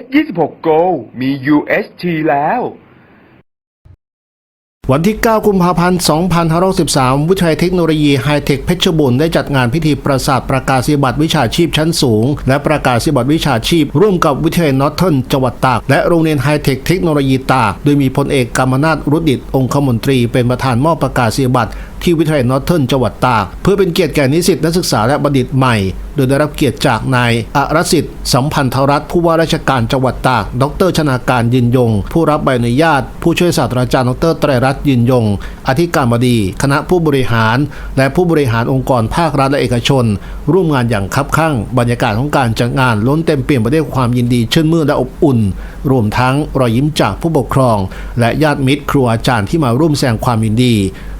S26 Go มี UHT แล้ว วันที่ 9 กุมภาพันธ์ 2513วิทยาลัยเทคโนโลยีไฮเทคเพชรบุรีได้จัดงานพิธีประสาทประกาศนียบัตรวิชาชีพชั้นสูง และประกาศนียบัตรวิชาชีพ ร่วมกับวิทยาลัยนอร์ทเทิร์นจังหวัดตาก และโรงเรียนไฮเทคเทคโนโลยีตาก โดยมีพลเอกกำมนาถรุดดิตองคมนตรี เป็นประธานมอบประกาศนียบัตรที่วิทยาลัยนอร์ทเทิร์นจังหวัดตาก เพื่อเป็นเกียรติแก่นิสิตนักศึกษาและบัณฑิตใหม่ โดยได้รับเกียรติจากนายอรสิทธิ์สัมพันธรัตน์ผู้ว่าราชการจังหวัดตาก ดรชนาการยืนยง ผู้รับใบอนุญาต ผู้ช่วยศาสตราจารย์ดรไตรรัตน์ยืนยง อธิการบดี คณะผู้บริหาร และผู้บริหารองค์กรภาครัฐและเอกชน ร่วมงานอย่างคับข้างบรรยากาศของการจัดงานล้นเต็มเปี่ยมไปด้วยความยินดีชื่นมื่นและอบอุ่น รวมทั้งรอยยิ้มจากผู้ปกครอง และญาติมิตรครูอาจารย์ที่มาร่วมแสดงความยินดี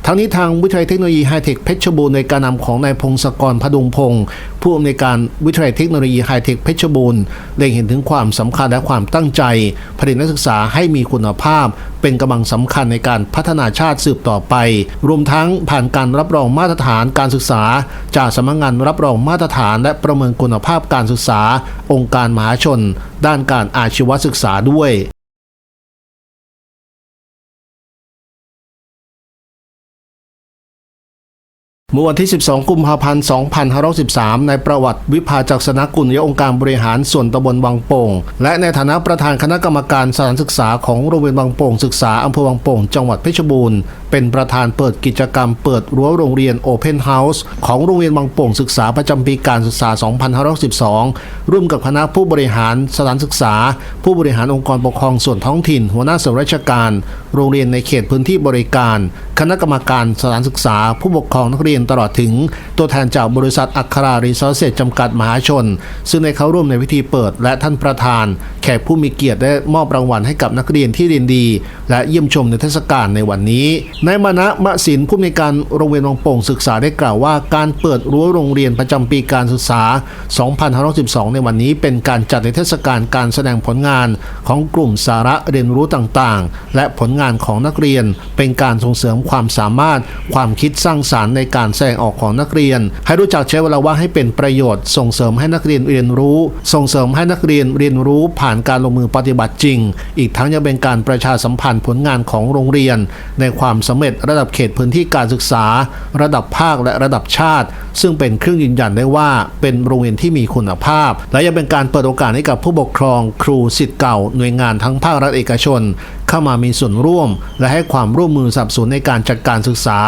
ทั้งนี้ทางวิทยาลัยเทคโนโลยีไฮเทคเพชรบูรณ์ในการนำของนายพงศกรพดุงพงศ์ผู้อำนวยการวิทยาลัยเทคโนโลยีไฮเทคเพชรบูรณ์เล็งเห็นถึงความสำคัญและความตั้งใจ ผลิตนักศึกษาให้มีคุณภาพ เป็นกำลังสำคัญในการพัฒนาชาติสืบต่อไป รวมทั้งผ่านการรับรองมาตรฐานการศึกษา จากสำนักงานรับรองมาตรฐานและประเมินคุณภาพการศึกษา องค์การมหาชน ด้านการอาชีวศึกษาด้วย เมื่อวันที่ 12 กุมภาพันธ์ 2513 ในประวัติวิภาจักษนกุลยองค์การบริหารส่วนตำบลวังโป่ง และในฐานะประธานคณะกรรมการสถานศึกษาของโรงเรียนวังโป่งศึกษาอำเภอวังโป่ง จังหวัดเพชรบูรณ์ เป็นประธานเปิดกิจกรรมเปิดรั้วโรงเรียน Open House ของโรงเรียนวังโป่งศึกษาประจำปีการศึกษา 2512ร่วมกับคณะผู้บริหารสถานศึกษา ผู้บริหารองค์กรปกครองส่วนท้องถิ่น หัวหน้าส่วนราชการ โรงเรียนในเขตพื้นที่บริการ คณะกรรมการสถานศึกษา ผู้ปกครองนักเรียนตลอดถึง ตัวแทนจากบริษัทอัครารีซอสเซจำกัดมหาชน ซึ่งในเข้าร่วมในพิธีเปิดและท่านประธาน แขกผู้มีเกียรติได้มอบรางวัลให้กับนักเรียนที่เรียนดี และเยี่ยมชมในเทศกาลในวันนี้นายมานะมะศินผู้ในการโรงเรียนวังโป่งศึกษาได้กล่าวว่า การเปิดรั้วโรงเรียนประจำปีการศึกษา 2512 ในวันนี้เป็นการจัดในเทศกาลการแสดงผลงานของกลุ่มสาระเรียนรู้ต่างๆ และผลงานของนักเรียน เป็นการส่งเสริมความสามารถ ความคิดสร้างสารรค์ในการแสดงออกของนักเรียน ให้รู้จักใช้เวลาว่างให้เป็นประโยชน์ ส่งเสริมให้นักเรียนเรียนรู้ ส่งเสริมให้นักเรียนเรียนรู้ผ่านการลงมือปฏิบัติจริง อีกทั้งยังเป็นการประชาสัมพันธ์ผลงานของโรงเรียน ในความสำเร็จระดับเขตพื้นที่การศึกษา ระดับภาคและระดับชาติ ซึ่งเป็นเครื่องยืนยันได้ว่าเป็นโรงเรียนที่มีคุณภาพ และยังเป็นการเปิดโอกาสให้กับผู้ปกครอง ครูสิทธิ์เก่าหน่วยงานทั้งภาครัฐเอกชน เข้ามามีส่วนร่วม และให้ความร่วมมือสับสนุนในการจัดการศึกษา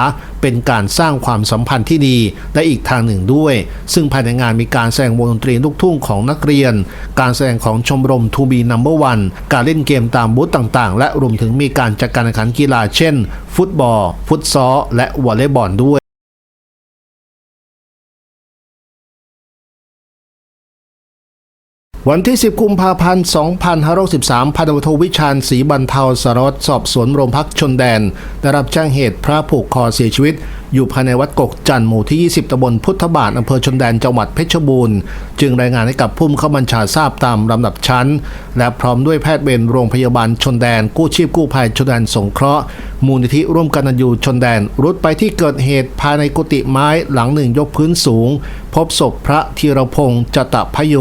เป็นการสร้างความสัมพันธ์ที่ดีและอีกทางหนึ่งด้วย ซึ่งภายในงานมีการแสดงวงดนตรีลูกทุ่งของนักเรียน การแสดงของชมรมทูบีนัมเบอร์วันการเล่นเกมตามบูธต่างๆ และรวมถึงมีการจัดการแข่งขันกีฬาเช่น ฟุตบอล ฟุตซอลและวอลเลย์บอลด้วย วันที่ 10 กุมภาพันธ์ 2513พันตำรวจโทวิชาญศรีบรรเทาสารวัตรสอบสวนโรงพักชนแดน ได้รับแจ้งเหตุพระผูกคอเสียชีวิต อยู่ภายในวัดกกจันหมู่ที่ 20ตำบลพุทธบาทอำเภอชนแดนจังหวัดเพชรบูรณ์ จึงรายงานให้กับผู้บังคับบัญชาทราบตามลำดับชั้น และพร้อมด้วยแพทย์เวรโรงพยาบาลชนแดนกู้ชีพกู้ภัยชนแดนสงเคราะห์ มูลนิธิร่วมกันตันยูชนแดนรุดไปที่เกิดเหตุภายในกุฏิไม้หลังหนึ่งยกพื้นสูง พบศพพระธีรพงศ์จตะพโย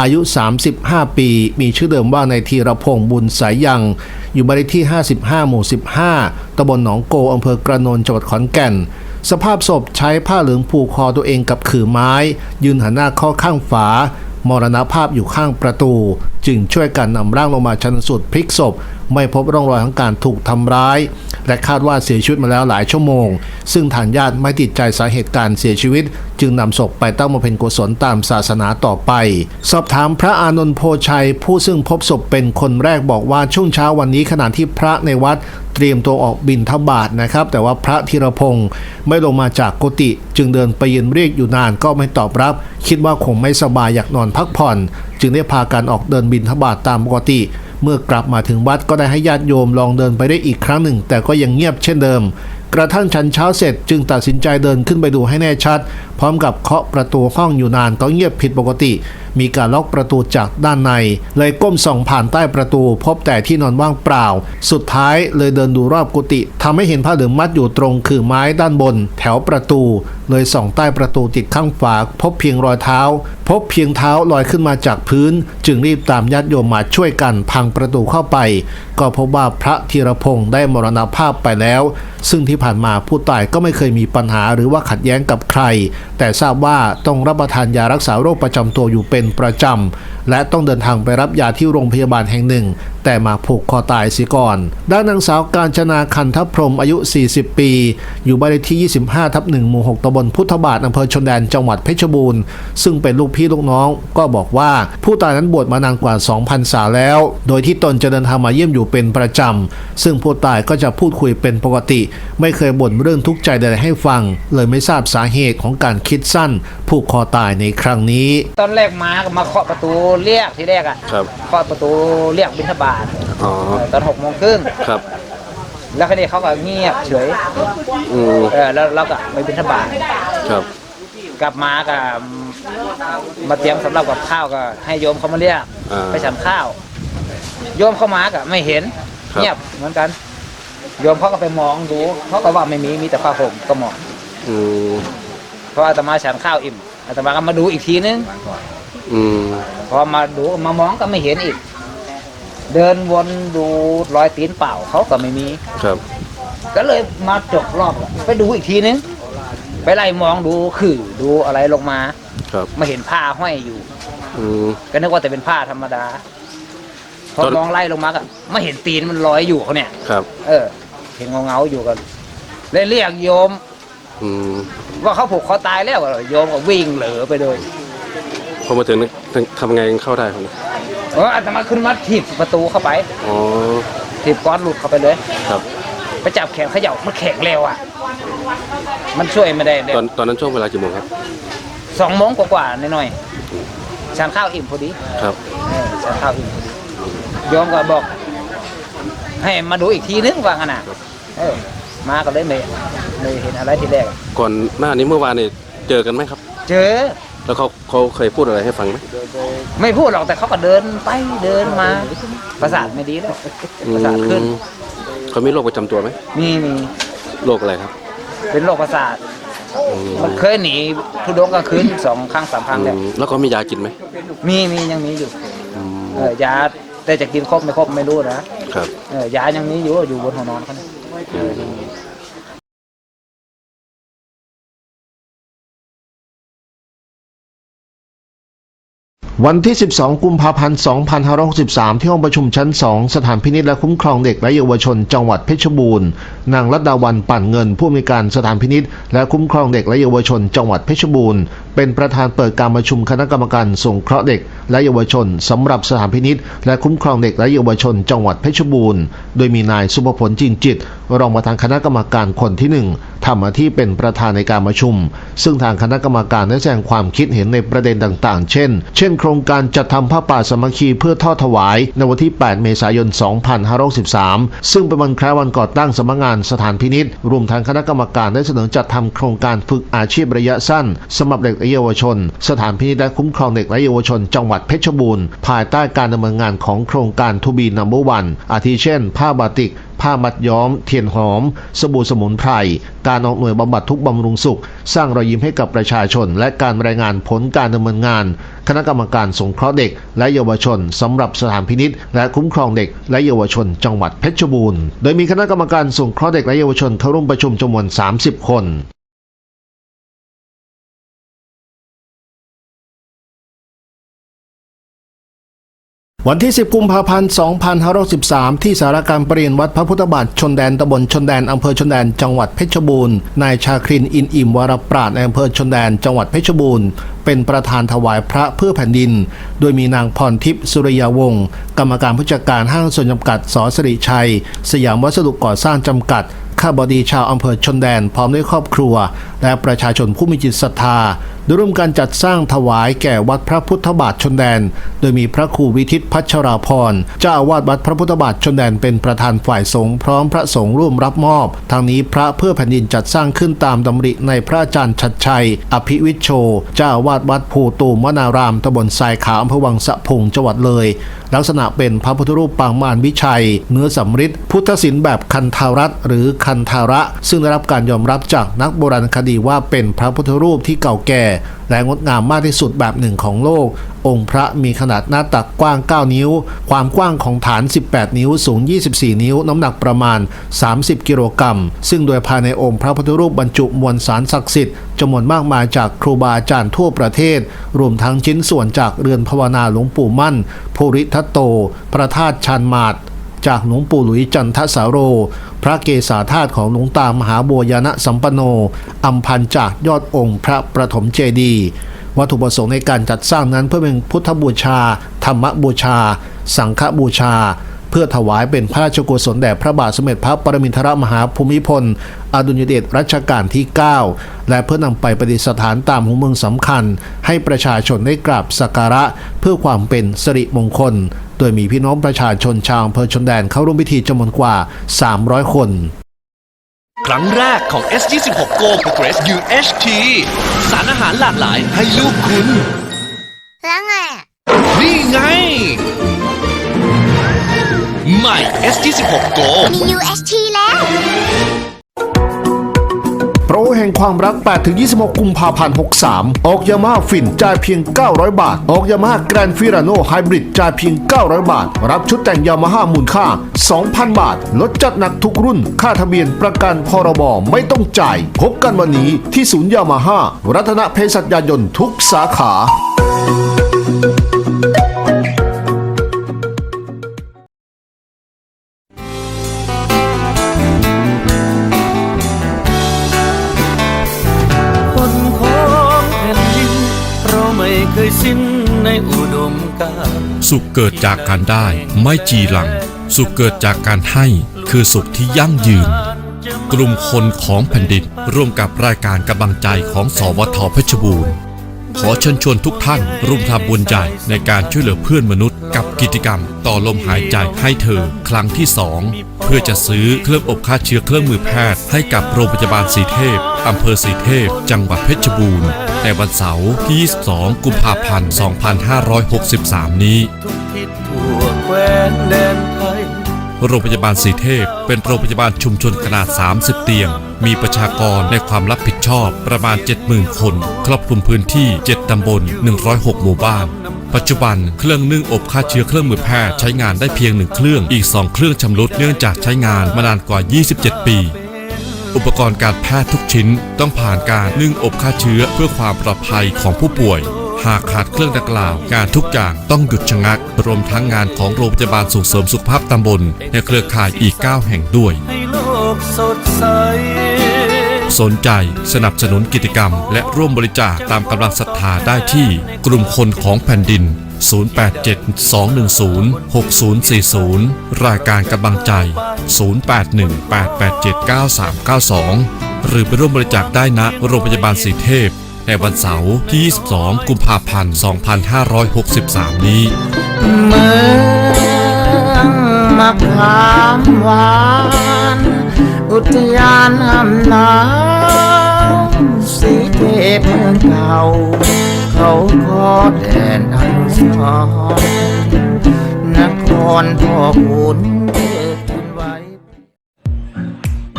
อายุ 35 ปี มีชื่อเดิมว่าในธีรพงศ์บุญสายยัง อยู่บ้านเลขที่ 55 หมู่ 15ตำบลหนองโกอำเภอกระนนจังหวัดขอนแก่น สภาพศพใช้ผ้าเหลืองผูกคอตัวเองกับขื่อไม้ ยืนหันหน้าเข้าข้างฝามรณภาพอยู่ข้างประตู จึงช่วยกันนำร่างลงมาชันสูตรพลิกศพไม่พบร่องรอยของการถูกทำร้าย และคาดว่าเสียชีวิตมาแล้วหลายชั่วโมง ซึ่งทางญาติไม่ติดใจสาเหตุการเสียชีวิต จึงนำศพไปตั้งบำเพ็ญกุศลตามศาสนาต่อไป สอบถามพระอานนท์โพชัย ผู้ซึ่งพบศพเป็นคนแรกบอกว่าช่วงเช้าวันนี้ขณะที่พระในวัดเตรียมตัวออกบินทบาทนะครับ แต่ว่าพระธีรพงศ์ไม่ลงมาจากกุฏิจึงเดินไปยืนเรียกอยู่นานก็ไม่ตอบรับ คิดว่าคงไม่สบายอยากนอนพักผ่อน จึงได้พากันออกเดินบินทบาทตามปกติ เมื่อกลับมาถึงวัดก็ได้ให้ญาติโยมลองเดินไปได้อีกครั้งหนึ่ง แต่ก็ยังเงียบเช่นเดิม กระทั่งฉันเช้าเสร็จจึงตัดสินใจเดินขึ้นไปดูให้แน่ชัด พร้อมกับเคาะประตูห้องอยู่นานก็เงียบผิดปกติ มีการล็อกประตูจากด้านใน เลยก้มส่องผ่านใต้ประตู พบแต่ที่นอนว่างเปล่า สุดท้ายเลยเดินดูรอบกุฏิทำให้เห็นผ้าเหลืองมัดอยู่ตรงคือไม้ด้านบน แถวประตู เลยส่องใต้ประตูติดข้างฝาพบเพียงรอยเท้า พบเพียงเท้าลอยขึ้นมาจากพื้น จึงรีบตามญาติโยมมาช่วยกันพังประตูเข้าไป ก็พบว่าพระธีรพงศ์ได้มรณภาพไปแล้ว ซึ่งที่ผ่านมาผู้ตายก็ไม่เคยมีปัญหาหรือว่าขัดแย้งกับใคร แต่ทราบว่าต้องรับประทานยารักษาโรคประจำตัวอยู่เป็นประจำและต้องเดินทางไปรับยาที่โรงพยาบาลแห่งหนึ่ง แต่มาผูกคอตายเสียก่อน ด้านนางสาวการชนาคันทพรหมอายุ 40 ปี อยู่บ้านเลขที่ 25 ทับ1หมู่ 6ตำบลพุทธบาทอำเภอชนแดนจังหวัดเพชรบูรณ์ ซึ่งเป็นลูกพี่ลูกน้อง ก็บอกว่าผู้ตายนั้นบวชมานานกว่า2 0 0ษาแล้ว โดยที่ตนจะเดินทางมาเยี่ยมอยู่เป็นประจำ ซึ่งผู้ตายก็จะพูดคุยเป็นปกติ ไม่เคยบ่นเรื่องทุกข์ใจใดๆให้ฟัง เลยไม่ทราบสาเหตุของการคิดสั้นผูกคอตายในครั้งนี้ ตอนแรกมาก็มาเคาะประตูเรียกทีแรกอะครับเคาะประตูเรียกบิณฑบาตอ๋อ ตอนหกโมงครึ่งครับ แล้วคันนี้เขาก็เงียบเฉยอืมเออแล้วเราก็ไปบิณฑบาตครับ กลับมาก็มาเตรียมสำหรับกับข้าวก็ ให้โยมเขามาเรียกอ่าไปฉันข้าว โยมเข้ามาก็ไม่เห็น ครับ เงียบเหมือนกัน โยมเขาก็ไปมองดูเขาก็ว่าไม่มีมีแต่ผ้าห่มก็มองอืมเพราะอาตมาฉันข้าวอิ่มอาตมาก็มาดูอีกทีนึงอืมพอมาดูมามองก็ไม่เห็นอีก เดินวนดูรอยตีนเปล่าเขาก็ไม่มี ครับก็เลยมาจกรอบไปดูอีกทีนึง ไปไล่มองดูคือดูอะไรลงมา ครับมาเห็นผ้าห้อยอยู่ อืม ก็นึกว่าแต่เป็นผ้าธรรมดา พอตอนมองไล่ลงมาก็ไม่เห็นตีนมันลอยอยู่เขาเนี่ย ครับเออ เห็นเงาเงาๆอยู่กันเลยเรียกโยม อืมว่าเขาผูกคอตายแล้วโยมก็วิ่งเหลือไปเลย พอมาถึงถึงทำไงกันเข้าได้ครับเนี่ย เอออาตมาขึ้นมาถีบประตูเข้าไปอ๋อถีบก้อนหลุดเข้าไปเลย ครับ ไปจับแขนเขย่ามันแข็งเร็วอะ มันช่วยไม่ได้เด็ตอนตอนนั้นช่วงเวลากี่โมงครับสองโมงกว่าๆหน่อยๆฉันข้าวอิ่มพอดีครับเออฉันข้าวอิ่มพอดีโยมก็บอก ให้มาดูอีกทีนึงว่างั้นน่ะเออมาก็เลยไม่ไม่เห็นอะไรทีแรก ก่อนหน้านี้เมื่อวานเนี่ยเจอกันไหมครับ เจอ แล้วเขาเขาเคยพูดอะไรให้ฟังไหมไม่พูดหรอกแต่เขาก็เดินไปเดินมา ประสาทไม่ดีแล้วอืประสาทขึ้นมเขามีโรคประจำตัวไหมมีมีโรคอะไรครับเป็นโรคประสาทอืมมันเคยหนีทุดงกลางคืนสองครั้งสามครั้งแล้วอืมแล้วก็มียากินไหมมีมียังมีอยู่อืมเออยาแต่จะกินครบไม่ครบไม่รู้นะครับเออยายังมีอยู่อยู่บนหัวนอนเขาเนี่ยอืม วันที่ 12 กุมภาพันธ์ 2563 ที่ห้องประชุมชั้น 2 สถานพินิจและคุ้มครองเด็กและเยาวชนจังหวัดเพชรบูรณ์ นางรัตดาวันปั่นเงิน ผู้อำนวยการสถานพินิจและคุ้มครองเด็กและเยาวชนจังหวัดเพชรบูรณ์ เป็นประธานเปิดการประชุมคณะกรรมการสงเคราะห์เด็ก และเยาวชนสำหรับสถานพินิจและคุ้มครองเด็กและเยาวชนจังหวัดเพชรบูรณ์ โดยมีนายสุภพลจินจิต รองประธานคณะกรรมการคนที่หนึ่งทำหน้าที่เป็นประธานในการประชุม ซึ่งทางคณะกรรมการได้แสดงความคิดเห็นในประเด็นต่าง ๆ เช่น เช่น โครงการจัดทำผ้าป่าสามัคคีเพื่อทอดถวายในวันที่ 8 เมษายน 2563ซึ่งเป็นวันคล้ายวันก่อตั้งสำนักงานสถานพินิษรวมทั้งคณะกรรมการได้เสนอจัดทำโครงการฝึกอาชีพระยะสั้นสำหรับเด็กและเยาวชน สถานพินิษและคุ้มครองเด็กและเยาวชน จังหวัดเพชรบูรณ์ภายใต้การดำเนินงานของโครงการทูบีนัมเบอร์วันอาทิเช่น ผ้าบาติก ผ้ามัดย้อม เทียนหอม สบู่สมุนไพร การออกหน่วยบำบัดทุกบำรุงสุข สร้างรอยยิ้มให้กับประชาชน และการรายงานผลการดำเนินงาน คณะกรรมการสงเคราะห์เด็ก และเยาวชนสำหรับสถานพินิษและคุ้มครองเด็ก และเยาวชนจังหวัดเพชรบูรณ์ โดยมีคณะกรรมการสงเคราะห์เด็กและเยาวชนเข้าร่วมประชุมจำนวน 30 คน วันที่ 10 กุมภาพันธ์ 2513 ที่สารการประเรียนวัดพระพุทธบาทชนแดนตำบลชนแดนอำเภอชนแดนจังหวัดเพชรบูรณ์ นายชาครินอินอิ่มวรปราดในอำเภอชนแดนจังหวัดเพชรบูรณ์ เป็นประธานถวายพระเพื่อแผ่นดิน โดยมีนางพรทิพย์สุริยาวงศ์กรรมการผู้จัดการห้างส่วนจำกัดสอสิริชัย สยามวัสดุก่อสร้างจำกัดข้าบดีชาวอำเภอชนแดนพร้อมด้วยครอบครัว และประชาชนผู้มีจิตศรัทธาโดยร่วมการจัดสร้างถวายแก่วัดพระพุทธบาทชนแดน โดยมีพระครูวิทิตพัชราพรเจ้าอาวาสวัดพระพุทธบาทชนแดนเป็นประธานฝ่ายสงฆ์พร้อมพระสงฆ์ร่วมรับมอบ ทางนี้พระเพื่อแผ่นดินจัดสร้างขึ้นตามดำริในพระอาจารย์ชัดชัย อภิวิชโช เจ้าอาวาสวัดภูตูมวนารามตำบลทรายขาวอำเภอวังสะพุงจังหวัดเลย ลักษณะเป็นพระพุทธรูปปางมารวิชัย เนื้อสำริดพุทธศิลป์แบบคันธารัตหรือคันธาระ ซึ่งได้รับการยอมรับจากนักโบราณคดีว่าเป็นพระพุทธรูปที่เก่าแก่และงดงามมากที่สุดแบบหนึ่งของโลก องค์พระมีขนาดหน้าตักกว้าง 9 นิ้ว ความกว้างของฐาน 18 นิ้ว สูง 24 นิ้ว น้ำหนักประมาณ 30 กิโลกรัม ซึ่งโดยภายในองค์พระพุทธรูปบรรจุมวลสารศักดิ์สิทธิ์จำนวนมากมายจากครูบาอาจารย์ทั่วประเทศ รวมทั้งชิ้นส่วนจากเรือนภาวนาหลวงปู่มั่น ภูริทัตโต พระธาตุชันมาศ จากหลวงปู่หลุยจันทสาโร พระเกศาธาตุของหลวงตามหาบัวยานะสัมปโนอัมพันจากยอดองค์พระประถมเจดี วัตถุประสงค์ในการจัดสร้างนั้นเพื่อเป็นพุทธบูชา ธรรมบูชา สังฆบูชา เพื่อถวายเป็นพระราชกุศลแด่พระบาทสมเด็จพระปรมินทรมหาภูมิพล อดุลยเดชรัชกาลที่ 9 และเพื่อนำไปประดิษฐานตามหัวเมืองสำคัญ ให้ประชาชนได้กราบสักการะเพื่อความเป็นสิริมงคล ดยมีพี่น้องประชาชนชาวอำเภอชนแดนเข้าร่วมพิธีจำนวนกว่า 300 คน ครั้งแรกของ S26 Go Progress UHT สารอาหารหลากหลายให้ลูกคุณ แล้วไงอะนี่ไง ใหม่ S26 Go มี UHT แล้วโปรแห่งความรัก 8-26 กุมภาพันธ์ 63 ออกยามาฟินจ่ายเพียง 900 บาท ออกยามาแกรนฟิราโนไฮบริดจ่ายเพียง 900 บาท รับชุดแต่งยามาฮ่ามูลค่า 2,000 บาท ลดจัดหนักทุกรุ่น ค่าทะเบียนประกันพรบไม่ต้องจ่าย พบกันวันนี้ที่ศูนย์ยามาฮ่ารัตนเพศัชยานยนต์ทุกสาขา สุขเกิดจากการได้ ไม่จีหลัง สุขเกิดจากการให้ คือสุขที่ยั่งยืน กลุ่มคนของแผ่นดินร่วมกับรายการกำลังใจของสวทเพชรบูรณ์ ขอเชิญชวนทุกท่านร่วมทำบุญใหญ่ในการช่วยเหลือเพื่อนมนุษย์ กับกิจกรรม ต่อลมหายใจให้เธอ ครั้งที่ 2 เพื่อจะซื้อเครื่องอบฆ่าเชื้อเครื่องมือแพทย์ ให้กับโรงพยาบาลสีเทพอำเภอสีเทพ จังหวัดเพชรบูรณ์ในวันเสาร์ที่ 22 กุมภาพันธ์ 2563 นี้ทุกทิศทั่วแคว้นแดนไทย โรงพยาบาลสีเทพ เป็นโรงพยาบาลชุมชนขนาด 30 เตียง มีประชากรในความรับผิดชอบประมาณ 70,000 คน ครอบคลุมพื้นที่ 7 ตำบล 106 หมู่บ้าน ปัจจุบันเครื่องนึ่งอบฆ่าเชื้อเครื่องมือแพทย์ใช้งานได้เพียงหนึ่งเครื่อง อีก 2 เครื่องชำรุดเนื่องจากใช้งานมานานกว่า 27 ปีอุปกรณ์การแพทย์ทุกชิ้นต้องผ่านการนึ่งอบฆ่าเชื้อเพื่อความปลอดภัยของผู้ป่วย หากขาดเครื่องดังกล่าวงานทุกอย่างต้องหยุดชะงัก รวมทั้งงานของโรงพยาบาลส่งเสริมสุขภาพตำบลในเครือข่ายอีก 9 แห่งด้วย ให้โลกสดใส สนใจสนับสนุนกิจกรรม และร่วมบริจาคตามกำลังศรัทธาได้ที่กลุ่มคนของแผ่นดิน 087-210-6040 รายการกำลังใจ 0818879392 หรือไปร่วมบริจาคได้ณโรงพยาบาลสีเทพ ในวันเสาร์ที่ 22 กุมภาพันธ์ 2563 นี้เมืองมะขามหวาน อุทยานอำนาสีเทพเมืองเก่า เขาขอแดนอันสองนครพ่อขุน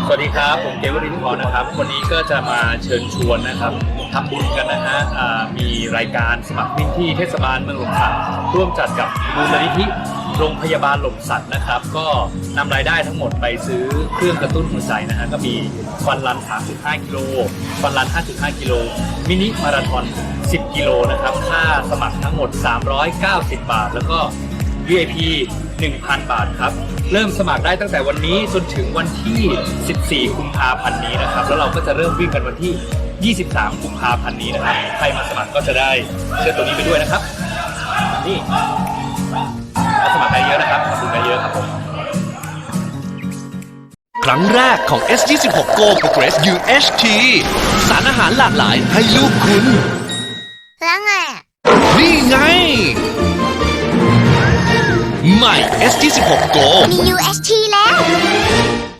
สวัสดีครับ ผมเกวรินทร์นะครับ วันนี้ก็จะมาเชิญชวนนะครับทำบุญกันนะฮะมีรายการสมัครวิ่งที่เทศบาลเมืองหล่มสักร่วมจัดกับมูลนิธิโรงพยาบาลหล่มสักนะครับ ก็นำรายได้ทั้งหมดไปซื้อเครื่องกระตุ้นหัวใจนะฮะก็มีฟันรัน 3.5 กิโลฟันรัน 5.5 กิโล มินิมาราธอน 10 กิโลนะครับ ค่าสมัครทั้งหมด 390 บาท แล้วก็ VIP 1,000 บาทครับ เริ่มสมัครได้ตั้งแต่วันนี้จนถึงวันที่ 14 กุมภาพันธ์นี้นะครับ แล้วเราก็จะเริ่มวิ่งกันวันที่ 23 กุมภาพันธ์นี้นะครับ ใครมาสมัครก็จะได้เสื้อตัวนี้ไปด้วยนะครับ นี่มาสมัครไปเยอะนะครับ ขอบคุณกัเยอะครับผม ครั้งแรกของ S26 Go Progress UHT สารอาหารหลากหลายให้ลูกคุณ แล้วไง นี่ไง ใหม่ S26 Go มี U S T แล้ว